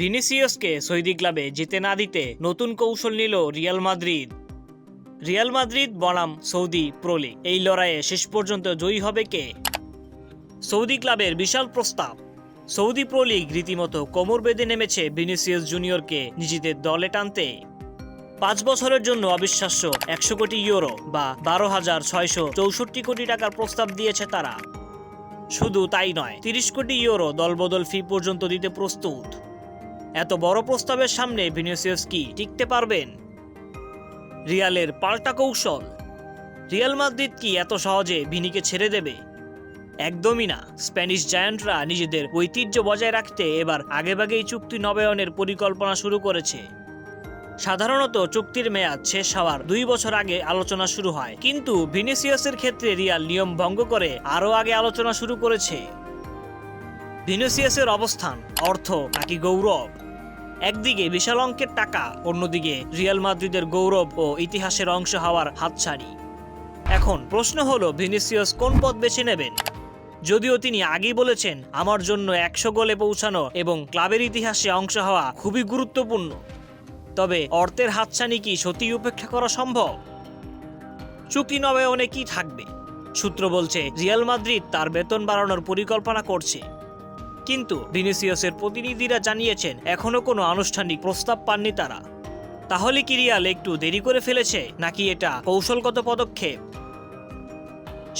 ভিনিসিয়াসকে Saudi ক্লাবে যেতে না দিতে নতুন কৌশল নিল রিয়াল মাদ্রিদ। রিয়াল মাদ্রিদ বনাম সৌদি প্রো লিগ। এই লড়াইয়ে শেষ পর্যন্ত জয়ী হবে কে? সৌদি ক্লাবের বিশাল প্রস্তাব। সৌদি প্রো রীতিমতো কোমর বেঁধে নেমেছে ভিনিসিয়াস জুনিয়রকে নিজেদের দলে টানতে। পাঁচ বছরের জন্য অবিশ্বাস্য একশো কোটি ইউরো বা বারো হাজার ছয়শো চৌষট্টি কোটি টাকার প্রস্তাব দিয়েছে তারা। শুধু তাই নয়, তিরিশ কোটি ইউরো দলবদল ফি পর্যন্ত দিতে প্রস্তুত। এত বড় প্রস্তাবের সামনে ভিনিসিয়াস কি টিকতে পারবেন? রিয়ালের পাল্টা কৌশল। রিয়াল মাদ্রিদ কি এত সহজে ভিনিকে ছেড়ে দেবে? একদমই না। স্প্যানিশ জায়ান্টরা নিজেদের ঐতিহ্য বজায় রাখতে এবার আগেভাগেই চুক্তি নবায়নের পরিকল্পনা শুরু করেছে। সাধারণত চুক্তির মেয়াদ শেষ হওয়ার দুই বছর আগে আলোচনা শুরু হয়। কিন্তু ভিনিসিয়াসের ক্ষেত্রে রিয়াল নিয়ম ভঙ্গ করে আরও আগে আলোচনা শুরু করেছে। ভিনিসিয়াসের অবস্থান, অর্থ নাকি গৌরব? একদিকে বিশাল অঙ্কের টাকা, অন্যদিকে রিয়াল মাদ্রিদের গৌরব ও ইতিহাসের অংশ হওয়ার হাতছাড়ি এখন প্রশ্ন হলো, ভিনিসিয়াস কোন পথ বেছে নেবেন? যদিও তিনি আগেই বলেছেন, আমার জন্য একশো গোলে পৌঁছানো এবং ক্লাবের ইতিহাসে অংশ হওয়া খুবই গুরুত্বপূর্ণ। তবে অর্থের হাতছানি কি সত্যি উপেক্ষা করা সম্ভব? চুক্তি নবায়নে কি থাকবে? সূত্র বলছে, রিয়াল মাদ্রিদ তার বেতন বাড়ানোর পরিকল্পনা করছে। কিন্তু ভিনিসিয়াসের প্রতিনিধিরা জানিয়েছেন এখনও কোনো আনুষ্ঠানিক প্রস্তাব পাননি তারা। তাহলে কি রিয়াল একটু দেরি করে ফেলেছে, নাকি এটা কৌশলগত পদক্ষেপ?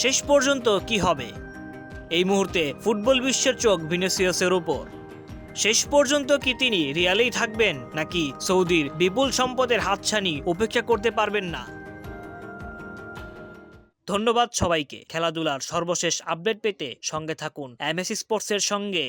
শেষ পর্যন্ত কি হবে? এই মুহূর্তে ফুটবল বিশ্বের চোখ ভিনিসিয়াসের ওপর শেষ পর্যন্ত কি তিনি রিয়ালেই থাকবেন, নাকি সৌদির বিপুল সম্পদের হাতছানি উপেক্ষা করতে পারবেন না? ধন্যবাদ সবাইকে। খেলাধুলার সর্বশেষ আপডেট পেতে সঙ্গে থাকুন এমএসি স্পোর্টসের সঙ্গে।